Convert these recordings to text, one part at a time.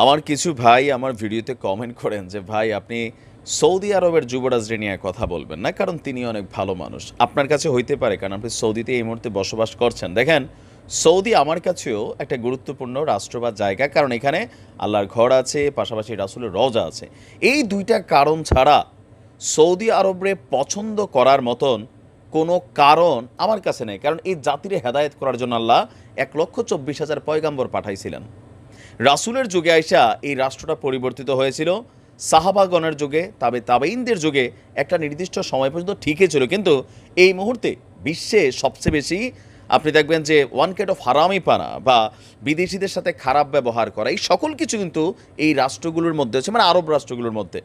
আমার কিছু ভাই আমার ভিডিওতে কমেন্ট করেন যে, ভাই, আপনি সৌদি আরবের যুবরাজ নিয়ে কথা বলবেন না, কারণ তিনি অনেক ভালো মানুষ। আপনার কাছে হইতে পারে, কারণ আপনি সৌদিতে এই মুহূর্তে বসবাস করছেন। দেখেন, সৌদি আমার কাছেও একটা গুরুত্বপূর্ণ রাষ্ট্র বা জায়গা, কারণ এখানে আল্লাহর ঘর আছে, পাশাপাশি রাসুলের রজা আছে। এই দুইটা কারণ ছাড়া সৌদি আরবরে পছন্দ করার মতন কোনো কারণ আমার কাছে নেই, কারণ এই জাতিরে হেদায়েত করার জন্য আল্লাহ এক লক্ষ চব্বিশ হাজার পয়গাম্বর পাঠাইছিলেন। রাসুলের যুগে আইসা এই রাষ্ট্রটা পরিবর্তিত হয়েছিল। সাহাবাগণের যুগে, তবে তাবেইনদের যুগে একটা নির্দিষ্ট সময় পর্যন্ত ঠিকই ছিল। কিন্তু এই মুহূর্তে বিশ্বে সবচেয়ে বেশি আপনি দেখবেন যে ওয়ান কেট অফ হারামি পানা বা বিদেশিদের সাথে খারাপ ব্যবহার করা, এই সকল কিছু কিন্তু এই রাষ্ট্রগুলোর মধ্যে আছে মানে আরব রাষ্ট্রগুলোর মধ্যে।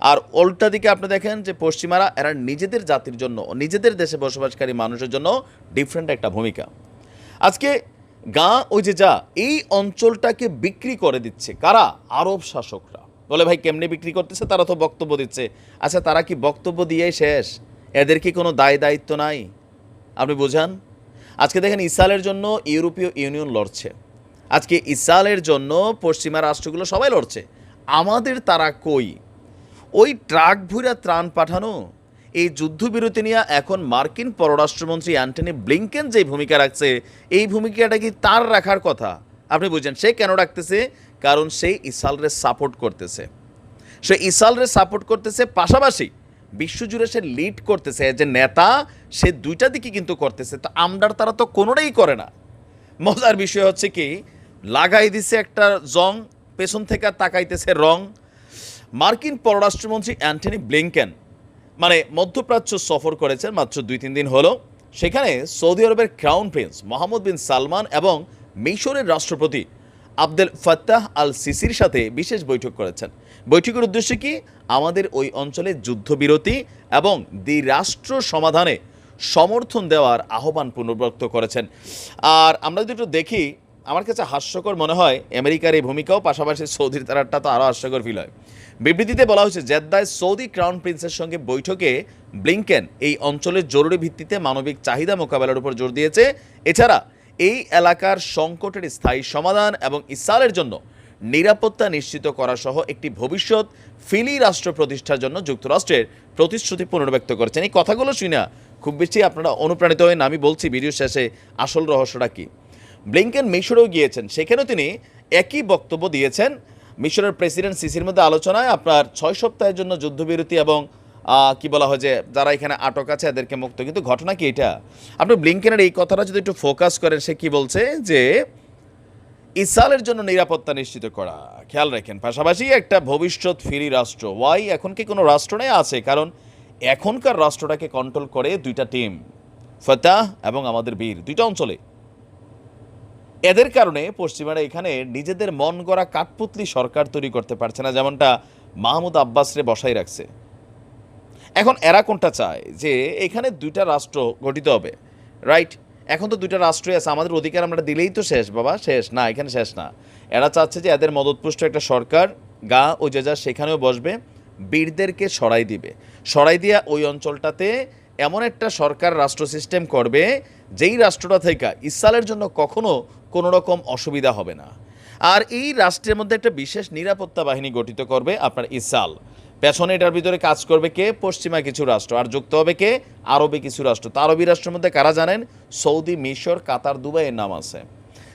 আর উল্টা দিকে আপনি দেখেন যে পশ্চিমারা, এরা নিজেদের জাতির জন্য, নিজেদের দেশে বসবাসকারী মানুষের জন্য ডিফারেন্ট একটা ভূমিকা। আজকে গা ওই যে যা, এই অঞ্চলটাকে বিক্রি করে দিচ্ছে। কারা? আরব শাসকরা। বলে, ভাই, কেমনে বিক্রি করতেছে? তারা তো বক্তব্য দিচ্ছে। আচ্ছা তারা কি বক্তব্য দিয়েই শেষ? এদের কি কোনো দায় দায়িত্ব নাই? আপনি বোঝান? আজকে দেখেন, ইসরায়েলের জন্য ইউরোপীয় ইউনিয়ন লড়ছে। আজকে ইসরায়েলের জন্য পশ্চিমা রাষ্ট্রগুলো সবাই লড়ছে। আমাদের তারা কই? ওই ট্রাক ভুইরা ত্রাণ পাঠানো? এই যুদ্ধবিরতি নিয়ে এখন মার্কিন পররাষ্ট্রমন্ত্রী অ্যান্টনি ব্লিংকেন যে ভূমিকা রাখছে, এই ভূমিকাটা কি তার রাখার কথা? আপনি বুঝছেন, সে কেন রাখতেছে? কারণ সে ইসালরে সাপোর্ট করতেছে। সে ইসালরে সাপোর্ট করতেছে পাশাপাশি বিশ্বজুড়ে সে লিড করতেছে। যে নেতা, সে দুইটা দিকে কিন্তু করতেছে। তো আমডার তারা তো কোনোটাই করে না। মজার বিষয় হচ্ছে কি, লাগাই দিছে একটা জং, পেছন থেকে তাকাইতেছে রং। মার্কিন পররাষ্ট্রমন্ত্রী অ্যান্টনি ব্লিংকেন মানে মধ্যপ্রাচ্য সফর করেছেন মাত্র দুই তিন দিন হলো। সেখানে সৌদি আরবের crown prince Mohammed bin Salman এবং মিশরের রাষ্ট্রপতি আবদেল ফাত্তাহ আল সিসির সাথে বিশেষ বৈঠক করেছেন। বৈঠকের উদ্দেশ্য কি? আমাদের ওই অঞ্চলে যুদ্ধবিরতি এবং দ্বিরাষ্ট্র সমাধানে সমর্থন দেওয়ার আহ্বান পুনর্ব্যক্ত করেছেন। আর আমরা যদি একটু দেখি আমার কাছে হাস্যকর মনে হয় আমেরিকার এই ভূমিকাও, পাশাপাশি সৌদির তারাটা তো আরও হাস্যকর ফিল হয়। বিবৃতিতে বলা হয়েছে, জেদ্দায় সৌদি ক্রাউন প্রিন্সের সঙ্গে বৈঠকে ব্লিংকেন এই অঞ্চলের জরুরি ভিত্তিতে মানবিক চাহিদা মোকাবেলার উপর জোর দিয়েছে। এছাড়া, এই এলাকার সংকটের স্থায়ী সমাধান এবং ইসরায়েলের জন্য নিরাপত্তা নিশ্চিত করা সহ একটি ভবিষ্যৎ ফিলি রাষ্ট্র প্রতিষ্ঠার জন্য যুক্তরাষ্ট্রের প্রতিশ্রুতি পুনর্ব্যক্ত করেছেন। এই কথাগুলো শুনে খুব বেশি আপনারা অনুপ্রাণিত হয়ে আমি বলছি ভিডিও শেষে আসল রহস্যটা কী? ব্লিংকেন মিশরেও গিয়েছেন। সেখানেও তিনি একই বক্তব্য দিয়েছেন। মিশরের প্রেসিডেন্ট সিসির মধ্যে আলোচনায় আপনার ছয় সপ্তাহের জন্য যুদ্ধবিরতি এবং কি বলা হয় যে, যারা এখানে আটক আছে এদেরকে মুক্ত। কিন্তু ঘটনা কি এটা? আপনি ব্লিংকেনের এই কথাটা যদি একটু ফোকাস করেন, সে কি বলছে? যে, ইসরায়েলের জন্য নিরাপত্তা নিশ্চিত করা। খেয়াল রাখেন, পাশাপাশি একটা ভবিষ্যৎ ফিরি রাষ্ট্র। ওয়াই, এখন কি কোনো রাষ্ট্র নেই? আছে, কারণ এখনকার রাষ্ট্রটাকে কন্ট্রোল করে দুইটা টিম ফতাহ এবং আমাদের বীর, দুইটা অঞ্চলে। এদের কারণে পশ্চিমারা এখানে নিজেদের মন গড়া কাঠপুতলি সরকার তৈরি করতে পারছে না, যেমনটা মাহমুদ আব্বাসরে বসাই রাখছে। এখন এরা কোনটা চায়? যে এখানে দুইটা রাষ্ট্র গঠিত হবে রাইট এখন তো দুইটা রাষ্ট্রই আছে, আমাদের অধিকার আমরা দিলেই তো শেষ, বাবা, শেষ না, এখানে শেষ না। এরা চাচ্ছে যে এদের মদতপুষ্ট একটা সরকার, গা ও যে যা সেখানেও বসবে, বীরদেরকে সরাই দিবে। সরাই দিয়া ওই অঞ্চলটাতে এমন একটা সরকার রাষ্ট্র সিস্টেম করবে, যেই রাষ্ট্রটা থেকে ইসরায়েলের জন্য কখনো কোনো রকম অসুবিধা হবে না। আর এই রাষ্ট্রের মধ্যে একটা বিশেষ নিরাপত্তা বাহিনী গঠিত করবে আপনার ইসরায়েল। পেছনে এটার ভিতরে কাজ করবে কে? পশ্চিমা কিছু রাষ্ট্র। আর যুক্ত হবে কে? আরবে কিছু রাষ্ট্র। তা আরবি রাষ্ট্রের মধ্যে কারা জানেন? সৌদি, মিশর, কাতার দুবাইয়ের নাম আছে।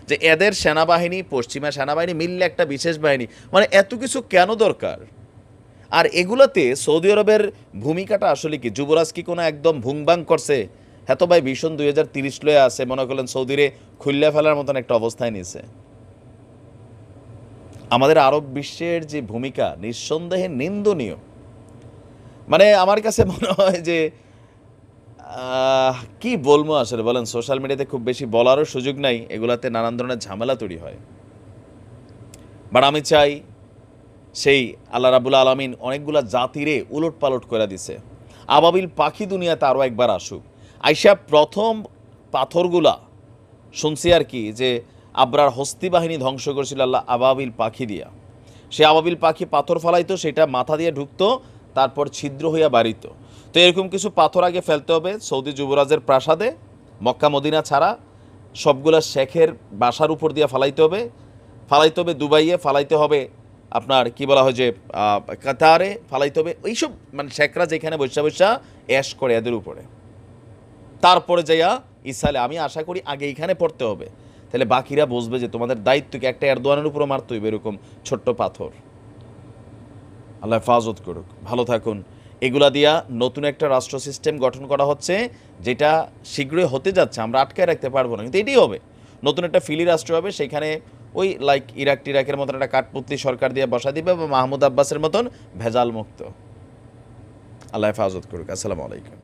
যে এদের সেনাবাহিনী, পশ্চিমা সেনাবাহিনী মিললে একটা বিশেষ বাহিনী। মানে এত কিছু কেন দরকার? আর এগুলোতে সৌদি আরবের ভূমিকাটা আসলে কি? যুবরাজ কি কোনো একদম ভুংবাং করছে? হ্যাঁ তো ভাই, ভীষণ দুই হাজার তিরিশ লয়ে আছে, মনে করলেন সৌদিরে খুল্লা ফেলার মতন একটা অবস্থায় নিয়েছে। আমাদের আরব বিশ্বের যে ভূমিকা নিঃসন্দেহে নিন্দনীয়। মানে আমার কাছে মনে হয় যে কি বলব আসলে বলেন, সোশ্যাল মিডিয়াতে খুব বেশি বলারও সুযোগ নাই, এগুলাতে নানান ধরনের ঝামেলা তৈরি হয়। বাট আমি চাই সেই আল্লাহ রাবুল আলমিন অনেকগুলা জাতিরে উলট পালট করে দিছে। আবাবিল পাখি দুনিয়াতে আরও একবার আসুক। আইসা প্রথম পাথরগুলা, শুনছি আর কি, যে আবরার হস্তি বাহিনী ধ্বংস করেছিল আল্লাহ আবাবিল পাখি দিয়া। সে আবাবিল পাখি পাথর ফালাইতো, সেটা মাথা দিয়ে ঢুকতো, তারপর ছিদ্র হইয়া বাড়িত। তো এরকম কিছু পাথর আগে ফেলতে হবে সৌদি যুবরাজের প্রাসাদে, মক্কা মদিনা ছাড়া। সবগুলা শেখের বাসার উপর দিয়ে ফালাইতে হবে। ফালাইতে হবে দুবাইয়ে, ফালাইতে হবে আপনার কি বলা হয় যে কাতারে ফালাইতে হবে। এইসব মানে শেখরা যেখানে বসা বসা অ্যাশ করে এদের উপরে। তারপরে যাইয়া ইসালে আমি আশা করি আগে এইখানে পড়তে হবে। তাহলে বাকিরা বুঝবে যে তোমাদের দায়িত্বকে একটা এরদোয়ানের উপরে মারতে হইবে এরকম ছোট্ট পাথর। আল্লাহ হেফাজত করুক। ভালো থাকুন। এগুলা দিয়া নতুন একটা রাষ্ট্র সিস্টেম গঠন করা হচ্ছে, যেটা শীঘ্রই হতে যাচ্ছে। আমরা আটকায় রাখতে পারব না, কিন্তু এটাই হবে। নতুন একটা ফিলি রাষ্ট্র হবে, সেখানে ওই লাইক ইরাক টিরাকের মতন একটা কাঠপুতলি সরকার দিয়ে বসা দিবে বা মাহমুদ আব্বাসের মতন ভেজাল মুক্ত আল্লাহ হেফাজত করুক। আসসালামু আলাইকুম।